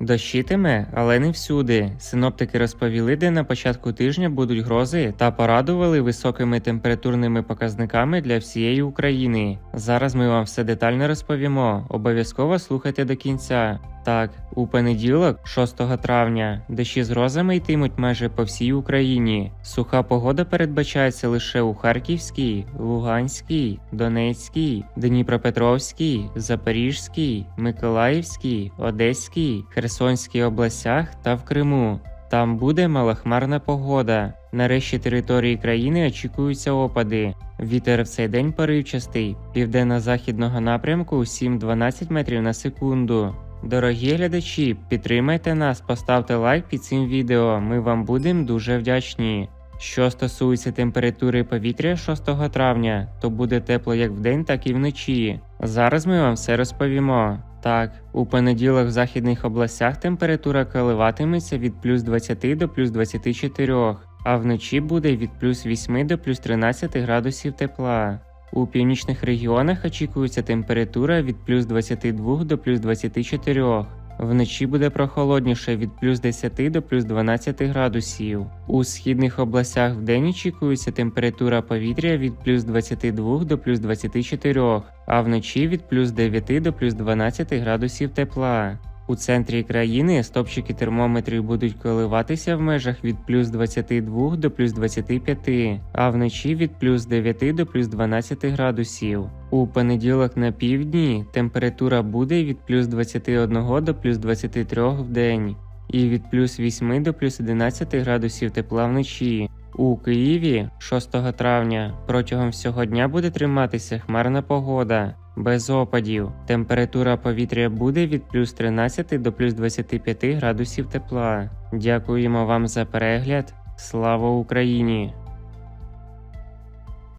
Дощитиме, але не всюди. Синоптики розповіли, де на початку тижня будуть грози та порадували високими температурними показниками для всієї України. Зараз ми вам все детально розповімо. Обов'язково слухайте до кінця. Так, у понеділок, 6 травня, дощі з грозами йтимуть майже по всій Україні. Суха погода передбачається лише у Харківській, Луганській, Донецькій, Дніпропетровській, Запорізькій, Миколаївській, Одеській, Херсонській областях та в Криму. Там буде малохмарна погода. На решті території країни очікуються опади. Вітер в цей день поривчастий, південно-західного напрямку 7-12 метрів на секунду. Дорогі глядачі, підтримайте нас, поставте лайк під цим відео. Ми вам будемо дуже вдячні. Що стосується температури повітря 6 травня, то буде тепло як вдень, так і вночі. Зараз ми вам все розповімо. Так, у понеділок в західних областях температура коливатиметься від плюс 20 до плюс 24, а вночі буде від плюс 8 до плюс 13 градусів тепла. У північних регіонах очікується температура від плюс 22 до плюс 24. Вночі буде прохолодніше від плюс 10 до плюс 12 градусів. У східних областях вдень очікується температура повітря від плюс 22 до плюс 24, а вночі від плюс 9 до плюс 12 градусів тепла. У центрі країни стопчики термометрів будуть коливатися в межах від плюс 22 до плюс 25, а вночі від плюс 9 до плюс 12 градусів. У понеділок на півдні температура буде від плюс 21 до плюс 23 в день і від плюс 8 до плюс 11 градусів тепла вночі. У Києві 6 травня протягом всього дня буде триматися хмарна погода. Без опадів. Температура повітря буде від плюс 13 до плюс 25 градусів тепла. Дякуємо вам за перегляд. Слава Україні!